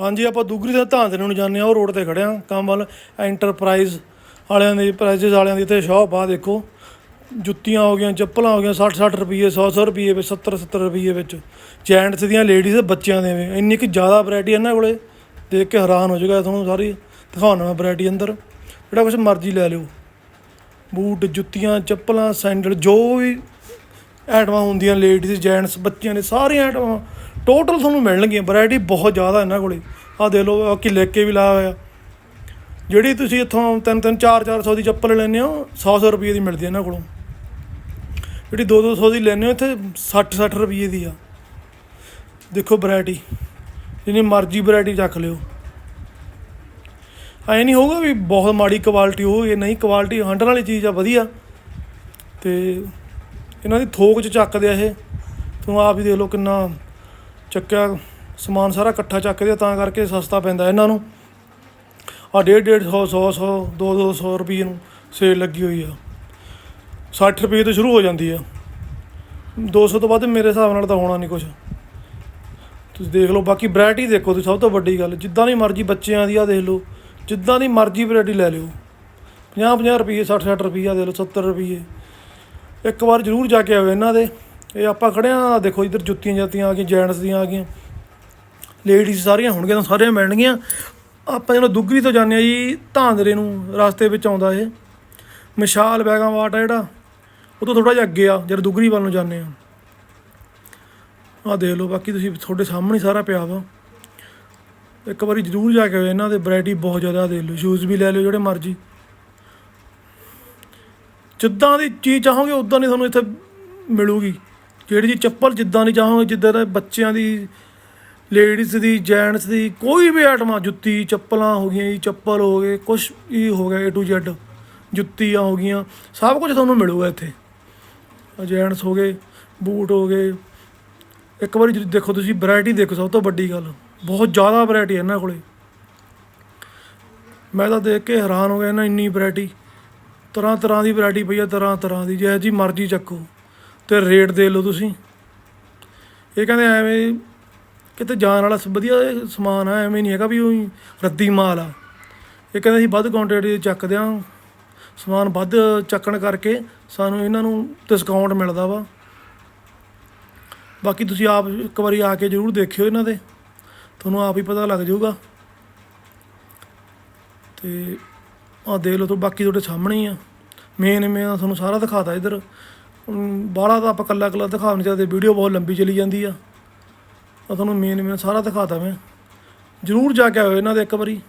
ਹਾਂਜੀ, ਆਪਾਂ ਦੁਗਰੀ ਦੇ ਧਾਂਦਰੇ ਨੂੰ ਜਾਂਦੇ ਆ ਉਹ ਰੋਡ ਤੇ ਖੜਿਆ ਕਮਲ ਐਂਟਰਪ੍ਰਾਈਜ਼ ਵਾਲਿਆਂ ਦੀ ਪ੍ਰਾਈਜ਼ਸ ਵਾਲਿਆਂ ਦੀ ਇੱਥੇ ਸ਼ਾਪ ਆ, ਦੇਖੋ। ਜੁੱਤੀਆਂ ਹੋ ਗਈਆਂ, ਚੱਪਲਾਂ ਹੋ ਗਈਆਂ 60 60 ਰੁਪਏ 100 100 ਰੁਪਏ ਵਿੱਚ 70 70 ਰੁਪਏ ਵਿੱਚ। ਜੈਂਟਸ ਦੀਆਂ ਲੇਡੀਜ਼ ਬੱਚਿਆਂ ਦੇ ਵੀ, ਇੰਨੀ ਕਿ ਜ਼ਿਆਦਾ ਵੈਰਾਈਟੀ ਇਹਨਾਂ ਕੋਲੇ, ਦੇਖ ਕੇ ਹੈਰਾਨ ਹੋ ਜਾਊਗਾ ਤੁਹਾਨੂੰ ਸਾਰੀ, ਦਿਖਾਉਣਾ ਮੈਂ ਵੈਰਾਈਟੀ ਅੰਦਰ। ਜਿਹੜਾ ਕੁਝ ਮਰਜ਼ੀ ਲੈ ਲਿਓ। ਬੂਟ, ਜੁੱਤੀਆਂ, ਚੱਪਲਾਂ, ਸੈਂਡਲ, ਜੋ ਵੀ ਆਈਟਮਾਂ ਹੁੰਦੀਆਂ ਲੇਡੀਜ਼ ਜੈਂਟਸ ਬੱਚਿਆਂ ਦੇ, ਸਾਰੀਆਂ ਆਈਟਮਾਂ ਟੋਟਲ ਤੁਹਾਨੂੰ ਮਿਲਣਗੀਆਂ ਵੈਰਾਈਟੀ ਬਹੁਤ ਜ਼ਿਆਦਾ ਇਹਨਾਂ ਕੋਲੇ। ਆਹ ਦੇ ਲਓ ਕਿ ਲੈ ਕੇ ਵੀ ਲਾਇਆ ਹੋਇਆ। ਜਿਹੜੀ ਤੁਸੀਂ ਇੱਥੋਂ ਤਿੰਨ ਤਿੰਨ, ਚਾਰ ਚਾਰ ਸੌ ਦੀ ਚੱਪਲ ਲੈਂਦੇ ਹੋ 100 100 ਰੁਪਏ ਦੀ ਮਿਲਦੀ ਹੈ ਇਹਨਾਂ ਕੋਲੋਂ। ਜਿਹੜੀ 2 200 ਦੀ ਲੈਂਦੇ ਹੋ, ਇੱਥੇ 60 60 ਰੁਪਏ ਦੀ ਆ। ਦੇਖੋ ਵੈਰਾਈਟੀ ਜਿੰਨੀ ਮਰਜ਼ੀ ਵੈਰਾਈਟੀ ਚੱਕ ਲਿਓ। ਐ ਨਹੀਂ ਹੋਊਗਾ ਵੀ ਬਹੁਤ ਮਾੜੀ ਕੁਆਲਿਟੀ ਹੋਊਗੀ ਨਹੀਂ ਕੁਆਲਿਟੀ ਹੰਡਰ ਵਾਲੀ ਚੀਜ਼ ਆ, ਵਧੀਆ। ਤੇ ਇਹਨਾਂ ਦੀ ਥੋਕ ਚ ਚੱਕਦੇ ਆ ਇਹ। ਤੂੰ ਆਪ ਹੀ ਦੇਖ ਲਓ ਕਿੰਨਾ ਚੱਕਿਆ, ਸਮਾਨ ਸਾਰਾ ਇਕੱਠਾ ਚੱਕਦੇ ਆ ਤਾਂ ਕਰਕੇ ਸਸਤਾ ਪੈਂਦਾ ਇਹਨਾਂ ਨੂੰ। ਆ ਡੇਢ ਡੇਢ ਸੌ ਸੌ ਸੌ, ਦੋ ਦੋ ਸੌ ਰੁਪਏ ਨੂੰ ਸੇਲ ਲੱਗੀ ਹੋਈ ਆ। 60 ਰੁਪਏ ਤੋਂ ਸ਼ੁਰੂ ਹੋ ਜਾਂਦੀ ਆ। 200 ਤੋਂ ਵੱਧ ਮੇਰੇ ਹਿਸਾਬ ਨਾਲ ਤਾਂ ਹੋਣਾ ਨਹੀਂ ਕੁਝ ਤੁਸੀਂ ਦੇਖ ਲਓ, ਬਾਕੀ ਵੈਰਾਈਟੀ ਦੇਖੋ ਤੁਸੀਂ, ਸਭ ਤੋਂ ਵੱਡੀ ਗੱਲ, ਜਿੱਦਾਂ ਦੀ ਮਰਜ਼ੀ ਬੱਚਿਆਂ ਦੀ ਆ ਦੇਖ ਲਓ, ਜਿੱਦਾਂ ਦੀ ਮਰਜ਼ੀ ਵੈਰਾਈਟੀ ਲੈ ਲਿਓ। 50 50 ਰੁਪਏ 60 60 ਰੁਪਏ ਦੇ ਦੇਖ ਲਓ 70 ਰੁਪਏ। ਇੱਕ ਵਾਰ ਜ਼ਰੂਰ ਜਾ ਕੇ ਆਓ ਇਹਨਾਂ ਦੇ। ਇਹ ਆਪਾਂ ਖੜੇ ਆ ਦੇਖੋ ਇੱਧਰ ਜੁੱਤੀਆਂ ਜਾਤੀਆਂ ਆ ਗਈਆਂ, ਜੈਂਟਸ ਦੀਆਂ ਆ ਗਈਆਂ। ਲੇਡੀਜ਼ ਸਾਰੀਆਂ ਹੋਣਗੀਆਂ, ਤਾਂ ਸਾਰੀਆਂ ਮਿਲਣਗੀਆਂ ਆਪਾਂ ਜਦੋਂ ਦੁੱਗਰੀ ਤੋਂ ਜਾਂਦੇ ਆ ਜੀ, ਧਾਂਦਰੇ ਨੂੰ ਰਸਤੇ ਵਿੱਚ ਆਉਂਦਾ ਇਹ। ਮਿਸ਼ਾਲ ਬੈਗਾਂ ਵਾਟ ਆ ਜਿਹੜਾ, ਉਹ ਤੋਂ ਥੋੜਾ ਜਿਹਾ ਅੱਗੇ ਆ, ਜਦ ਦੁੱਗਰੀ ਵੱਲ ਨੂੰ ਜਾਂਦੇ ਆ। ਆਹ ਦੇਖ ਲਓ, ਬਾਕੀ ਤੁਸੀਂ ਤੁਹਾਡੇ ਸਾਹਮਣੇ ਸਾਰਾ ਪਿਆ ਵਾ। ਇੱਕ ਵਾਰੀ ਜ਼ਰੂਰ ਜਾ ਕੇ ਆਓ ਇਹਨਾਂ ਦੇ ਵੈਰਾਈਟੀ ਬਹੁਤ ਜ਼ਿਆਦਾ ਦੇਖ ਲਓ। ਸ਼ੂਜ਼ ਵੀ ਲੈ ਲਿਓ ਜਿਹੜੇ ਮਰਜ਼ੀ। ਜਿੱਦਾਂ ਦੀ ਚੀਜ਼ ਚਾਹੋਗੇ, ਉਦਾਂ ਦੀ ਤੁਹਾਨੂੰ ਇੱਥੇ ਮਿਲੂਗੀ। ਜਿਹੜੀ ਜੀ ਚੱਪਲ ਜਿੱਦਾਂ ਦੀ ਚਾਹੋਗੇ, ਜਿੱਦਾਂ ਦੇ ਬੱਚਿਆਂ ਦੀ ਲੇਡੀਜ਼ ਦੀ ਜੈਂਟਸ ਦੀ, ਕੋਈ ਵੀ ਆਈਟਮਾਂ ਜੁੱਤੀ, ਚੱਪਲਾਂ ਹੋ ਗਈਆਂ ਜੀ, ਚੱਪਲ ਹੋ ਗਏ, ਕੁਛ ਵੀ ਹੋ ਗਿਆ A to Z, ਜੁੱਤੀਆਂ ਹੋ ਗਈਆਂ, ਸਭ ਕੁਝ ਤੁਹਾਨੂੰ ਮਿਲੂਗਾ ਇੱਥੇ। ਜੈਂਟਸ ਹੋ ਗਏ, ਬੂਟ ਹੋ ਗਏ। ਇੱਕ ਵਾਰੀ ਜਦੋਂ ਦੇਖੋ, ਤੁਸੀਂ ਵੈਰਾਈਟੀ ਦੇਖੋ, ਸਭ ਤੋਂ ਵੱਡੀ ਗੱਲ, ਬਹੁਤ ਜ਼ਿਆਦਾ ਵੈਰਾਈਟੀ ਹੈ ਇਹਨਾਂ ਕੋਲੇ। ਮੈਂ ਤਾਂ ਦੇਖ ਕੇ ਹੈਰਾਨ ਹੋ ਗਿਆ, ਇਹਨਾਂ ਇੰਨੀ ਵੈਰਾਈਟੀ ਤਰ੍ਹਾਂ ਤਰ੍ਹਾਂ ਦੀ ਵੈਰਾਈਟੀ ਪਈ ਆ ਤਰ੍ਹਾਂ ਤਰ੍ਹਾਂ ਦੀ, ਜਿਹੋ ਜੀ ਮਰਜ਼ੀ ਚੱਕੋ। ਤੇ ਰੇਟ ਦੇ ਲਓ ਤੁਸੀਂ। ਇਹ ਕਹਿੰਦੇ ਐਵੇਂ ਕਿਤੇ ਜਾਣ ਵਾਲਾ ਵਧੀਆ ਸਮਾਨ ਆ, ਐਵੇਂ ਨਹੀਂ ਹੈਗਾ ਵੀ ਉਹੀ ਰੱਦੀ ਮਾਲ ਆ। ਇਹ ਕਹਿੰਦੇ ਅਸੀਂ ਵੱਧ ਕੁਆਂਟੀਟੀ ਚੱਕਦੇ ਆ। ਸਮਾਨ ਵੱਧ ਚੱਕਣ ਕਰਕੇ ਸਾਨੂੰ ਇਹਨਾਂ ਨੂੰ ਡਿਸਕਾਊਂਟ ਮਿਲਦਾ ਵਾ। ਬਾਕੀ ਤੁਸੀਂ ਆਪ ਇੱਕ ਵਾਰੀ ਆ ਕੇ ਜ਼ਰੂਰ ਦੇਖਿਓ ਇਹਨਾਂ ਦੇ। ਤੁਹਾਨੂੰ ਆਪ ਹੀ ਪਤਾ ਲੱਗ ਜਾਊਗਾ। ਤੇ ਆਹ ਦੇਖ ਲਓ ਤੋ, ਬਾਕੀ ਤੁਹਾਡੇ ਸਾਹਮਣੇ ਹੀ ਆ। ਮੇਨ ਮੈਂ ਤੁਹਾਨੂੰ ਸਾਰਾ ਦਿਖਾਤਾ ਇੱਧਰ। ਬਾਹਲਾ ਤਾਂ ਆਪਾਂ ਕੱਲਾ ਕੱਲਾ ਦਿਖਾ ਨਹੀਂ ਸਕਦੇ ਵੀਡੀਓ ਬਹੁਤ ਲੰਬੀ ਚਲੀ ਜਾਂਦੀ ਆ। ਆ ਤੁਹਾਨੂੰ ਮੇਨ ਮੇਨ ਸਾਰਾ ਦਿਖਾਤਾ ਮੈਂ। ਜ਼ਰੂਰ ਜਾ ਕੇ ਆਇਓ ਇਹਨਾਂ ਦੇ ਇੱਕ ਵਾਰੀ।